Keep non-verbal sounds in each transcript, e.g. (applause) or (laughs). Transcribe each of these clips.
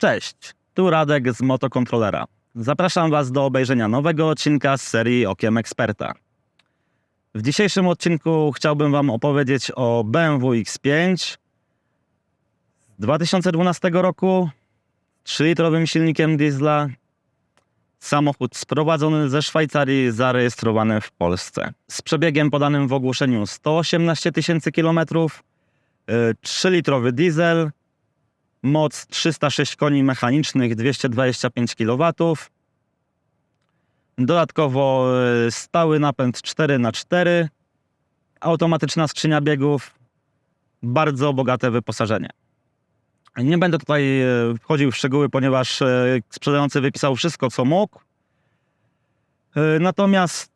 Cześć, tu Radek z Motokontrolera. Zapraszam Was do obejrzenia nowego odcinka z serii Okiem Eksperta. W dzisiejszym odcinku chciałbym Wam opowiedzieć o BMW X5 z 2012 roku, 3-litrowym silnikiem diesla, samochód sprowadzony ze Szwajcarii, zarejestrowany w Polsce. Z przebiegiem podanym w ogłoszeniu 118 tysięcy kilometrów, 3-litrowy diesel, moc 306 koni mechanicznych, 225 kW. Dodatkowo e, stały napęd 4x4, automatyczna skrzynia biegów, bardzo bogate wyposażenie. Nie będę tutaj e, wchodził w szczegóły, ponieważ e, sprzedający wypisał wszystko, co mógł. Natomiast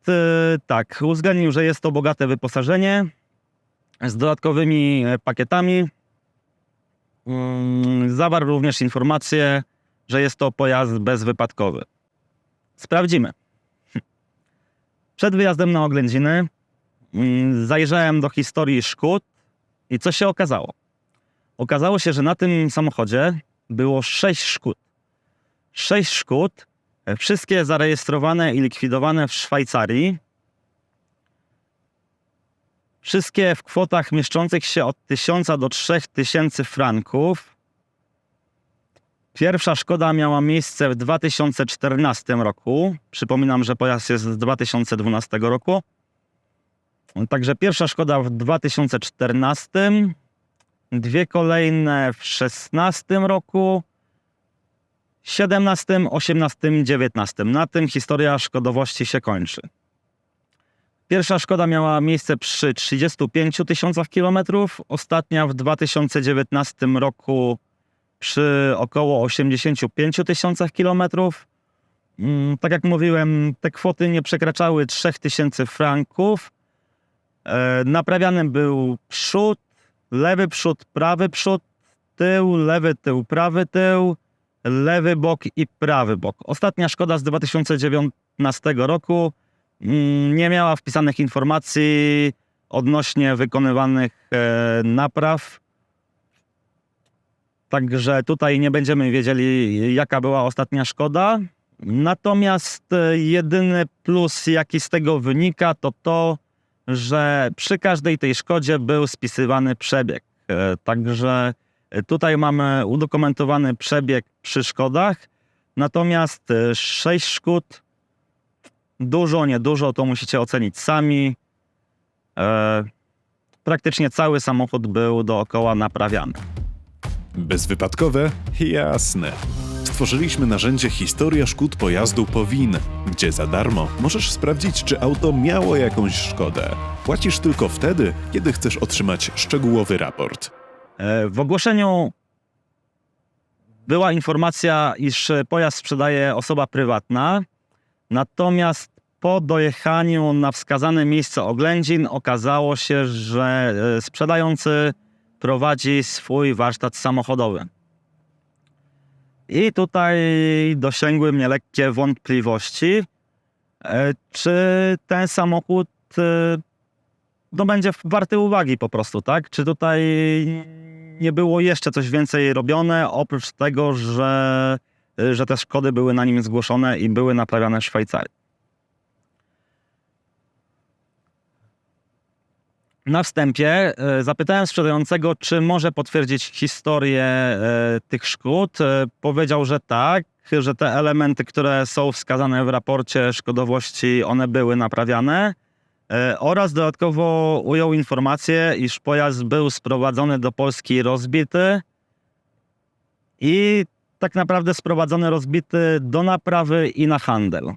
tak, uwzględnił, że jest to bogate wyposażenie z dodatkowymi pakietami, Zawarł również informację, że jest to pojazd bezwypadkowy. Sprawdzimy. (laughs) Przed wyjazdem na oględziny mm, zajrzałem do historii szkód i co się okazało? Okazało się, że na tym samochodzie było sześć szkód. Sześć szkód, e, wszystkie zarejestrowane i likwidowane w Szwajcarii. Wszystkie w kwotach mieszczących się od 1000 do 3000 franków. Pierwsza szkoda miała miejsce w 2014 roku. Przypominam, że pojazd jest z 2012 roku. Także pierwsza szkoda w 2014, dwie kolejne w 2016 roku, 17, 18, 19. Na tym historia szkodowości się kończy. Pierwsza szkoda miała miejsce przy 35 tysiącach kilometrów, ostatnia w 2019 roku przy około 85 tysiącach kilometrów. Mm, tak jak mówiłem, te kwoty nie przekraczały 3000 franków. E, naprawiany był przód, lewy przód, prawy przód, tył, lewy tył, prawy tył, lewy bok i prawy bok. Ostatnia szkoda z 2019 roku nie miała wpisanych informacji odnośnie wykonywanych e, napraw. Także tutaj nie będziemy wiedzieli, jaka była ostatnia szkoda. Natomiast e, jedyny plus, jaki z tego wynika, to to, że przy każdej tej szkodzie był spisywany przebieg. E, także tutaj mamy udokumentowany przebieg przy szkodach. Natomiast sześć szkód Dużo, niedużo, to musicie ocenić sami. E, praktycznie cały samochód był dookoła naprawiany. Bezwypadkowe? Jasne. Stworzyliśmy narzędzie Historia szkód pojazdu Powin, gdzie za darmo możesz sprawdzić, czy auto miało jakąś szkodę. Płacisz tylko wtedy, kiedy chcesz otrzymać szczegółowy raport. E, w ogłoszeniu była informacja, iż pojazd sprzedaje osoba prywatna. Natomiast po dojechaniu na wskazane miejsce oględzin okazało się, że e, sprzedający prowadzi swój warsztat samochodowy. I tutaj dosięgły mnie lekkie wątpliwości, e, czy ten samochód e, no, będzie warty uwagi po prostu, tak? Czy tutaj nie było jeszcze coś więcej robione, oprócz tego, że że te szkody były na nim zgłoszone i były naprawiane w Szwajcarii. Na wstępie y, zapytałem sprzedającego, czy może potwierdzić historię y, tych szkód. Powiedział, że tak, że te elementy, które są wskazane w raporcie szkodowości, one były naprawiane. Oraz dodatkowo ujął informację, iż pojazd był sprowadzony do Polski rozbity i tak naprawdę sprowadzony, rozbity do naprawy i na handel.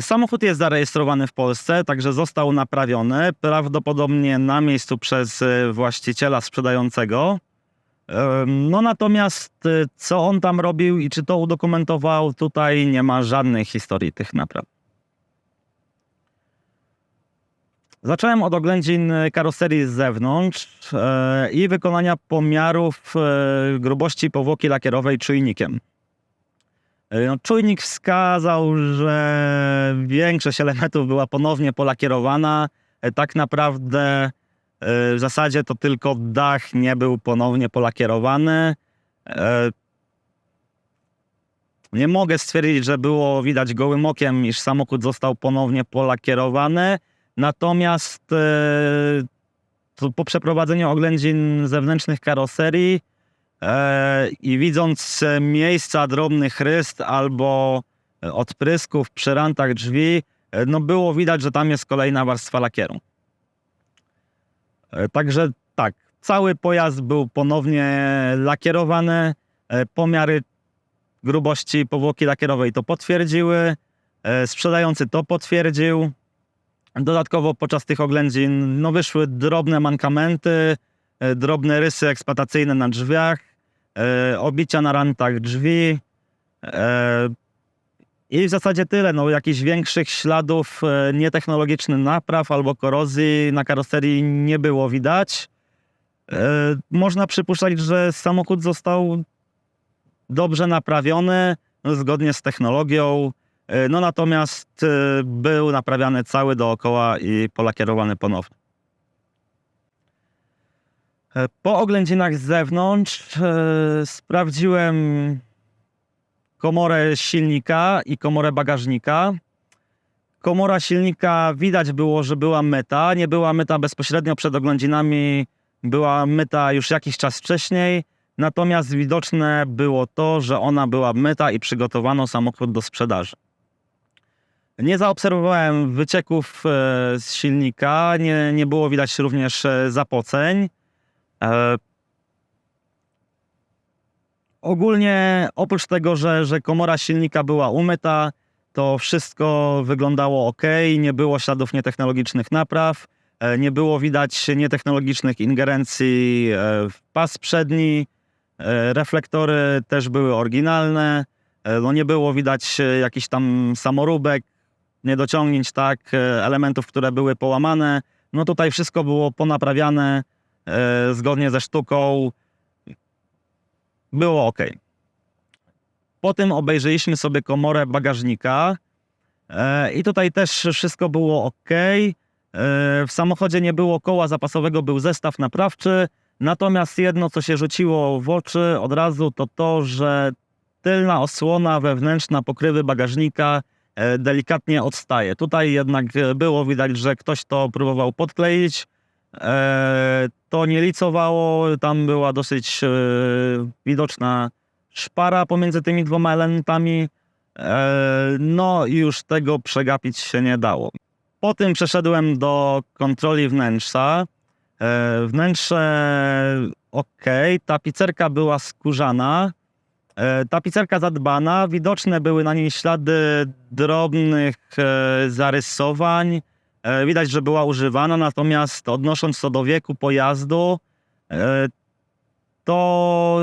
Samochód jest zarejestrowany w Polsce, także został naprawiony, prawdopodobnie na miejscu przez e, właściciela sprzedającego. No natomiast e, co on tam robił i czy to udokumentował, tutaj nie ma żadnej historii tych napraw. Zacząłem od oględzin karoserii z zewnątrz e, i wykonania pomiarów e, grubości powłoki lakierowej czujnikiem. E, no, czujnik wskazał, że większość elementów była ponownie polakierowana. E, tak naprawdę e, w zasadzie to tylko dach nie był ponownie polakierowany. E, Nie mogę stwierdzić, że było widać gołym okiem, iż samochód został ponownie polakierowany. Natomiast e, po przeprowadzeniu oględzin zewnętrznych karoserii e, i widząc e, miejsca drobnych ryst albo odprysków przy rantach drzwi, no było widać, że tam jest kolejna warstwa lakieru. Także tak, cały pojazd był ponownie lakierowany. Pomiary grubości powłoki lakierowej to potwierdziły. Sprzedający to potwierdził. Dodatkowo podczas tych oględzin no, wyszły drobne mankamenty, e, drobne rysy eksploatacyjne na drzwiach, e, obicia na rantach drzwi. e, I w zasadzie tyle. No, jakichś większych śladów nietechnologicznych napraw albo korozji na karoserii nie było widać. Można przypuszczać, że samochód został dobrze naprawiony, zgodnie z technologią. E, No natomiast e, był naprawiany cały dookoła i polakierowany ponownie. E, Po oględzinach z zewnątrz sprawdziłem komorę silnika i komorę bagażnika. Komora silnika widać było, że była myta. Nie była myta bezpośrednio przed oględzinami, była myta już jakiś czas wcześniej. Natomiast widoczne było to, że ona była myta i przygotowano samochód do sprzedaży. Nie zaobserwowałem wycieków e, z silnika, nie, nie było widać również e, zapoceń. E, Ogólnie oprócz tego, że, że komora silnika była umyta, to wszystko wyglądało ok, nie było śladów nietechnologicznych napraw, nie było widać nietechnologicznych ingerencji w pas przedni, reflektory też były oryginalne, no nie było widać jakichś tam samoróbek, niedociągnięć, tak, e, elementów, które były połamane. No tutaj wszystko było ponaprawiane e, zgodnie ze sztuką. Było ok. Potem obejrzeliśmy sobie komorę bagażnika e, i tutaj też wszystko było ok. E, w samochodzie nie było koła zapasowego, był zestaw naprawczy. Natomiast jedno, co się rzuciło w oczy od razu, to to, że tylna osłona wewnętrzna pokrywy bagażnika delikatnie odstaje. Tutaj jednak e, było widać, że ktoś to próbował podkleić. E, To nie licowało, tam była dosyć e, widoczna szpara pomiędzy tymi dwoma elementami. E, No i już tego przegapić się nie dało. Po tym przeszedłem do kontroli wnętrza. E, Wnętrze ok, tapicerka była skórzana. E, Tapicerka zadbana, widoczne były na niej ślady drobnych e, zarysowań. E, Widać, że była używana, natomiast odnosząc to do wieku pojazdu, to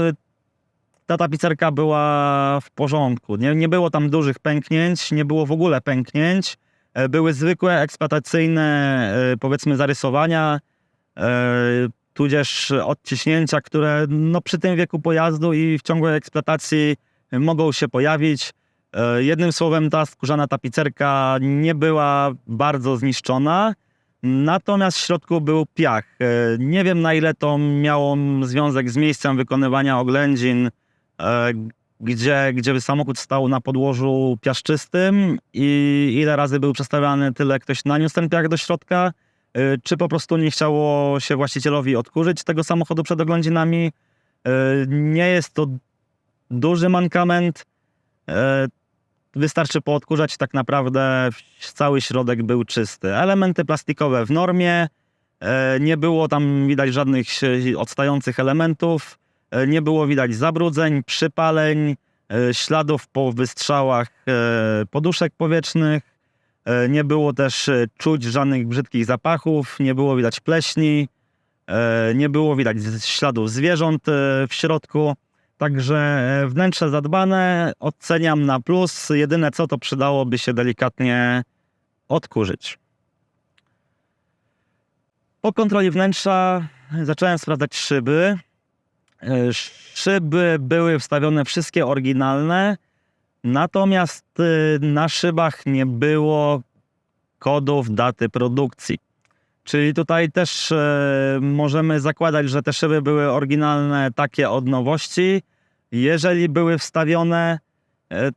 ta tapicerka była w porządku. Nie, nie było tam dużych pęknięć, nie było w ogóle pęknięć. Były zwykłe eksploatacyjne, powiedzmy, zarysowania, tudzież odciśnięcia, które no, przy tym wieku pojazdu i w ciągłej eksploatacji mogą się pojawić. E, Jednym słowem, ta skórzana tapicerka nie była bardzo zniszczona, natomiast w środku był piach. E, Nie wiem, na ile to miało związek z miejscem wykonywania oględzin, e, gdzie, gdzie samochód stał na podłożu piaszczystym i ile razy był przestawiany, tyle ktoś naniósł ten piach do środka, czy po prostu nie chciało się właścicielowi odkurzyć tego samochodu przed oględzinami. E, Nie jest to duży mankament. E, Wystarczy poodkurzać, tak naprawdę cały środek był czysty. Elementy plastikowe w normie, nie było tam widać żadnych odstających elementów, nie było widać zabrudzeń, przypaleń, śladów po wystrzałach poduszek powietrznych, nie było też e, czuć żadnych brzydkich zapachów, nie było widać pleśni, e, nie było widać śladów zwierząt e, w środku. Także e, wnętrze zadbane, oceniam na plus. Jedyne co to przydałoby się delikatnie odkurzyć. Po kontroli wnętrza zacząłem sprawdzać szyby. E, Szyby były wstawione wszystkie oryginalne, natomiast e, na szybach nie było kodów daty produkcji. Czyli tutaj też e, możemy zakładać, że te szyby były oryginalne takie od nowości, Jeżeli były wstawione, e,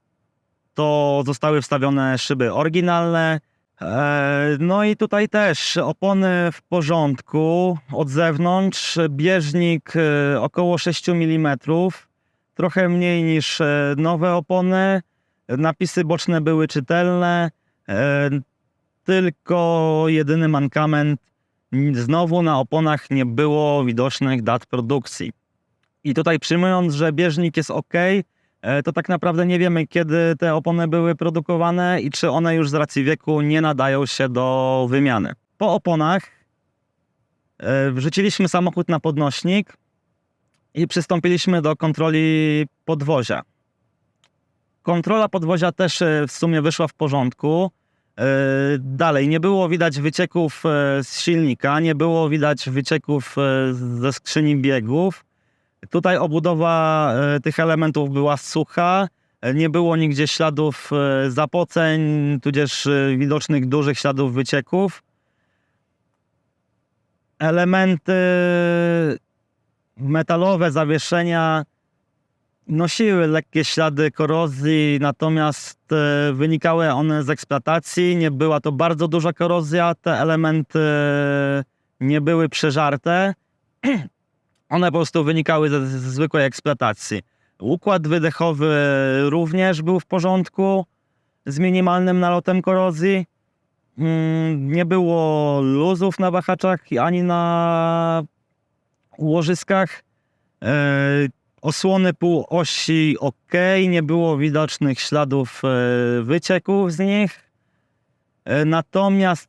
to zostały wstawione szyby oryginalne. E, No i tutaj też opony w porządku od zewnątrz, bieżnik około 6 mm, trochę mniej niż e, nowe opony. Napisy boczne były czytelne, e, tylko jedyny mankament znowu na oponach nie było widocznych dat produkcji. I tutaj przyjmując, że bieżnik jest ok, e, to tak naprawdę nie wiemy, kiedy te opony były produkowane i czy one już z racji wieku nie nadają się do wymiany. Po oponach wrzuciliśmy samochód na podnośnik i przystąpiliśmy do kontroli podwozia. Kontrola podwozia też e, w sumie wyszła w porządku. E, Dalej, nie było widać wycieków e, z silnika, nie było widać wycieków ze skrzyni biegów. Tutaj obudowa tych elementów była sucha, nie było nigdzie śladów zapoceń, tudzież widocznych dużych śladów wycieków. Elementy metalowe, zawieszenia nosiły lekkie ślady korozji, natomiast e, wynikały one z eksploatacji. Nie była to bardzo duża korozja, te elementy nie były przeżarte. (clears throat) One po prostu wynikały ze, ze zwykłej eksploatacji. Układ wydechowy również był w porządku, z minimalnym nalotem korozji. Mm, Nie było luzów na wahaczach ani na łożyskach. E, Osłony półosi ok, nie było widocznych śladów e, wycieków z nich. E, Natomiast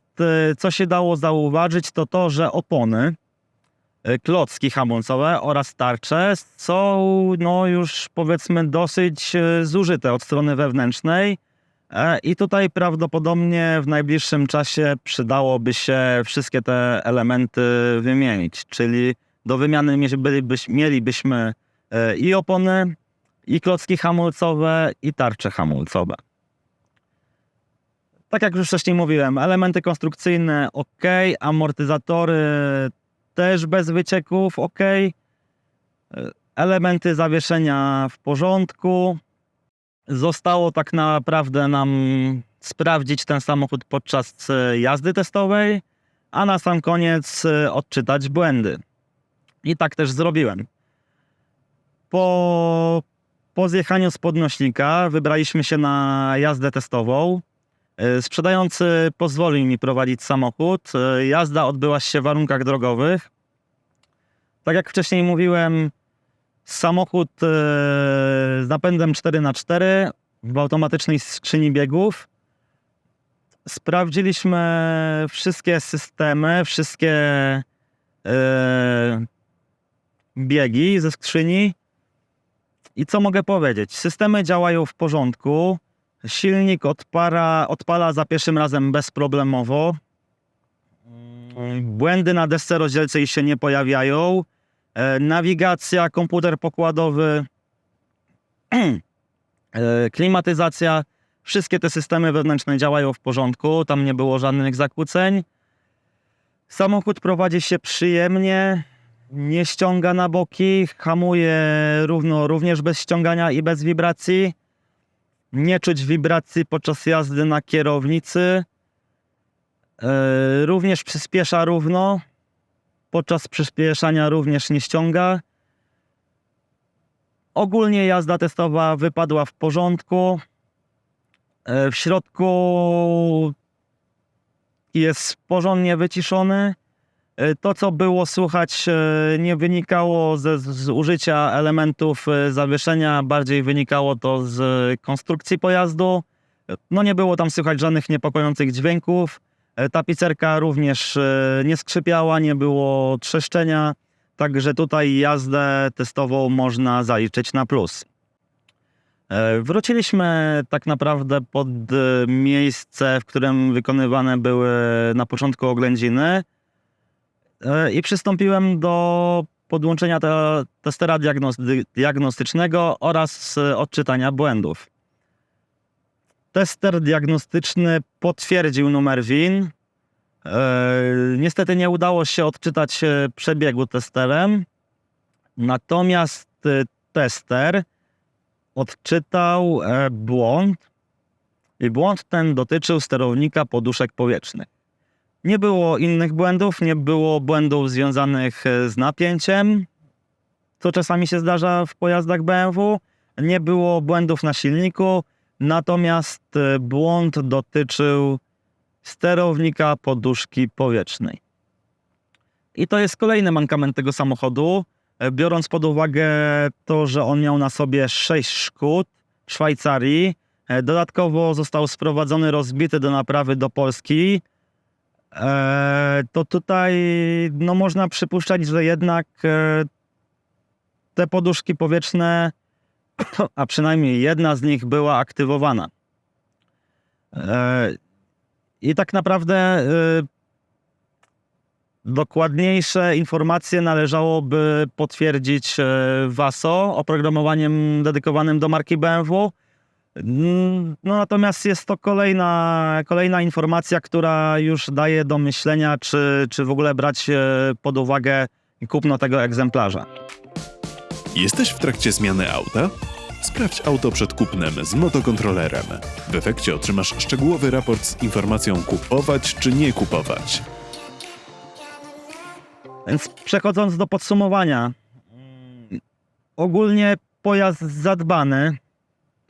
co się dało zauważyć, to to, że opony, klocki hamulcowe oraz tarcze są no, już powiedzmy dosyć zużyte od strony wewnętrznej. I tutaj prawdopodobnie w najbliższym czasie przydałoby się wszystkie te elementy wymienić, czyli do wymiany mielibyś- mielibyśmy e, i opony, i klocki hamulcowe, i tarcze hamulcowe. Tak jak już wcześniej mówiłem, elementy konstrukcyjne ok, amortyzatory też bez wycieków ok, E, elementy zawieszenia w porządku. Zostało tak naprawdę nam sprawdzić ten samochód podczas e, jazdy testowej, a na sam koniec e, odczytać błędy. I tak też zrobiłem. Po, po zjechaniu z podnośnika wybraliśmy się na jazdę testową. E, Sprzedający pozwolił mi prowadzić samochód. E, Jazda odbyła się w warunkach drogowych. Tak jak wcześniej mówiłem, samochód e, z napędem 4x4 w automatycznej skrzyni biegów. Sprawdziliśmy wszystkie systemy, wszystkie biegi ze skrzyni. I co mogę powiedzieć? Systemy działają w porządku. Silnik odpala, odpala za pierwszym razem bezproblemowo. Mm, Błędy na desce rozdzielcej się nie pojawiają. E, Nawigacja, komputer pokładowy, (clears throat) e, klimatyzacja. Wszystkie te systemy wewnętrzne działają w porządku. Tam nie było żadnych zakłóceń. Samochód prowadzi się przyjemnie, nie ściąga na boki, hamuje równo, również bez ściągania i bez wibracji. Nie czuć wibracji podczas jazdy na kierownicy. E, Również przyspiesza równo. Podczas przyspieszania również nie ściąga. Ogólnie jazda testowa wypadła w porządku. E, W środku jest porządnie wyciszony. E, To, co było słychać, e, nie wynikało ze z- z użycia elementów e, zawieszenia, bardziej wynikało to z konstrukcji pojazdu. No nie było tam słychać żadnych niepokojących dźwięków. Tapicerka również nie skrzypiała, nie było trzeszczenia, także tutaj jazdę testową można zaliczyć na plus. Wróciliśmy tak naprawdę pod miejsce, w którym wykonywane były na początku oględziny i przystąpiłem do podłączenia te, testera diagnosty, diagnostycznego oraz e, odczytania błędów. Tester diagnostyczny potwierdził numer WIN. E, niestety nie udało się odczytać e, przebiegu testerem, natomiast e, tester odczytał e, błąd i błąd ten dotyczył sterownika poduszek powietrznych. Nie było innych błędów, nie było błędów związanych e, z napięciem, co czasami się zdarza w pojazdach BMW. Nie było błędów na silniku, natomiast e, błąd dotyczył sterownika poduszki powietrznej. I to jest kolejny mankament tego samochodu, e, biorąc pod uwagę to, że on miał na sobie 6 szkód w Szwajcarii. Dodatkowo został sprowadzony rozbity do naprawy do Polski. E, To tutaj no, można przypuszczać, że jednak e, te poduszki powietrzne, (clears throat) a przynajmniej jedna z nich była aktywowana. E, I tak naprawdę dokładniejsze informacje należałoby potwierdzić WASO oprogramowaniem dedykowanym do marki BMW. No natomiast jest to kolejna, kolejna informacja, która już daje do myślenia, czy, czy w ogóle brać e, pod uwagę kupno tego egzemplarza. Jesteś w trakcie zmiany auta? Sprawdź auto przed kupnem z motokontrolerem. W efekcie otrzymasz szczegółowy raport z informacją kupować czy nie kupować. Więc przechodząc do podsumowania. mm, Ogólnie pojazd zadbany,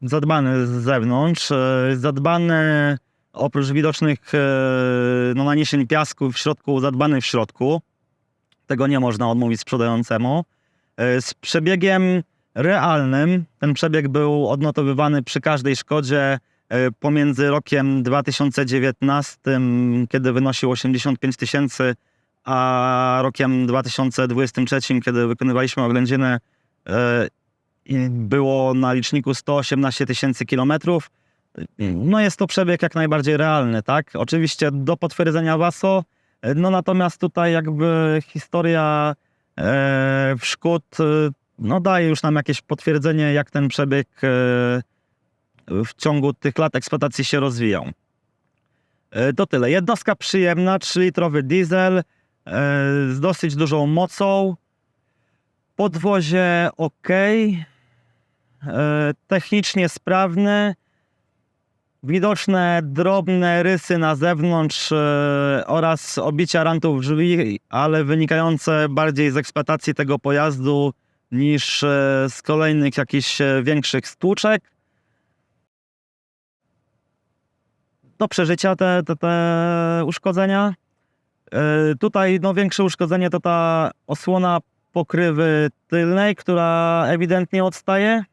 zadbany z zewnątrz, e, zadbany oprócz widocznych e, no, naniesień piasku w środku, zadbany w środku. Tego nie można odmówić sprzedającemu. E, Z przebiegiem realnym, ten przebieg był odnotowywany przy każdej szkodzie pomiędzy rokiem 2019, kiedy wynosił 85 tysięcy, a rokiem 2023, kiedy wykonywaliśmy oględziny, było na liczniku 118 tysięcy kilometrów. No jest to przebieg jak najbardziej realny, tak? Oczywiście do potwierdzenia WASO, no natomiast tutaj jakby historia e, szkód e, no daje już nam jakieś potwierdzenie, jak ten przebieg e, w ciągu tych lat eksploatacji się rozwijał. E, To tyle. Jednostka przyjemna, 3-litrowy diesel, e, z dosyć dużą mocą. Podwozie ok. Technicznie sprawny. Widoczne drobne rysy na zewnątrz e, oraz obicia rantów drzwi, ale wynikające bardziej z eksploatacji tego pojazdu niż e, z kolejnych jakichś e, większych stłuczek. Do przeżycia te, te, te uszkodzenia. E, Tutaj no, większe uszkodzenie to ta osłona pokrywy tylnej, która ewidentnie odstaje.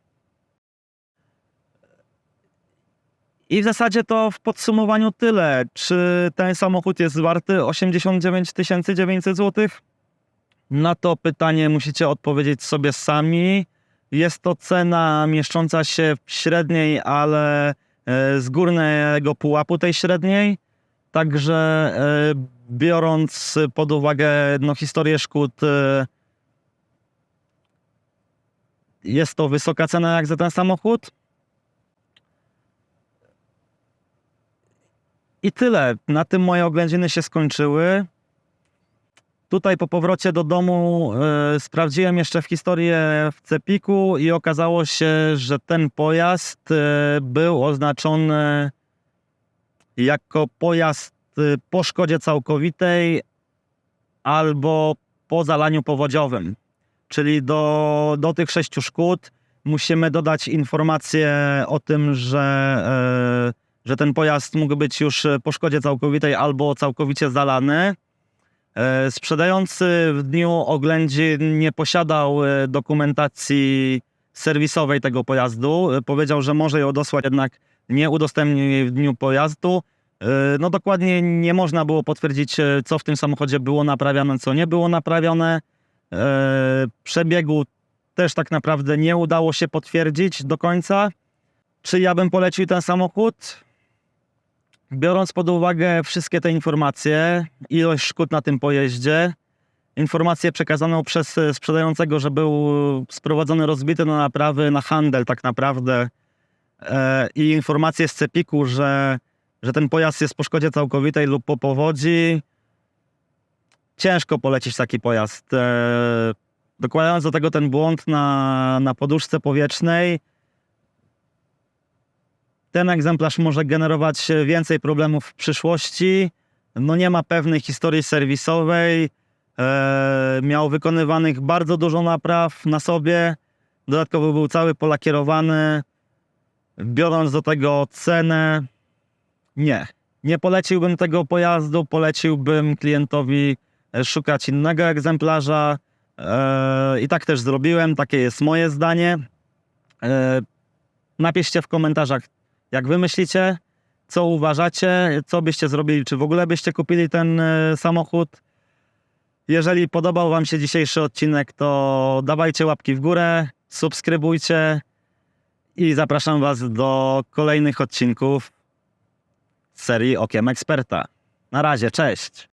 I w zasadzie to w podsumowaniu tyle. Czy ten samochód jest warty 89 900 zł? Na to pytanie musicie odpowiedzieć sobie sami. Jest to cena mieszcząca się w średniej, ale e, z górnego pułapu tej średniej. Także e, biorąc pod uwagę no, historię szkód, e, jest to wysoka cena jak za ten samochód. I tyle. Na tym moje oględziny się skończyły. Tutaj po powrocie do domu e, sprawdziłem jeszcze w historię w Cepiku i okazało się, że ten pojazd e, był oznaczony jako pojazd e, po szkodzie całkowitej albo po zalaniu powodziowym. Czyli do, do tych sześciu szkód musimy dodać informację o tym, że, że ten pojazd mógł być już po szkodzie całkowitej albo całkowicie zalany. E, Sprzedający w dniu oględzin nie posiadał e, dokumentacji serwisowej tego pojazdu. E, Powiedział, że może ją dosłać, jednak nie udostępnił jej w dniu pojazdu. E, No dokładnie nie można było potwierdzić, e, co w tym samochodzie było naprawione, co nie było naprawione. E, Przebiegu też tak naprawdę nie udało się potwierdzić do końca. Czy ja bym polecił ten samochód? Biorąc pod uwagę wszystkie te informacje, ilość szkód na tym pojeździe, informację przekazaną przez sprzedającego, że był sprowadzony rozbity do naprawy na handel tak naprawdę e, i informację z Cepiku, że, że ten pojazd jest po szkodzie całkowitej lub po powodzi, ciężko polecić taki pojazd. E, dokładając do tego ten błąd na, na poduszce powietrznej, ten egzemplarz może generować więcej problemów w przyszłości. No nie ma pewnej historii serwisowej. E, miał wykonywanych bardzo dużo napraw na sobie. Dodatkowo był cały polakierowany. Biorąc do tego cenę, nie. Nie poleciłbym tego pojazdu, poleciłbym klientowi e, szukać innego egzemplarza. E, I tak też zrobiłem, takie jest moje zdanie. E, napiszcie w komentarzach, jak wy myślicie, co uważacie, co byście zrobili, czy w ogóle byście kupili ten e, samochód. Jeżeli podobał wam się dzisiejszy odcinek, to dawajcie łapki w górę, subskrybujcie i zapraszam was do kolejnych odcinków serii Okiem Eksperta. Na razie, cześć!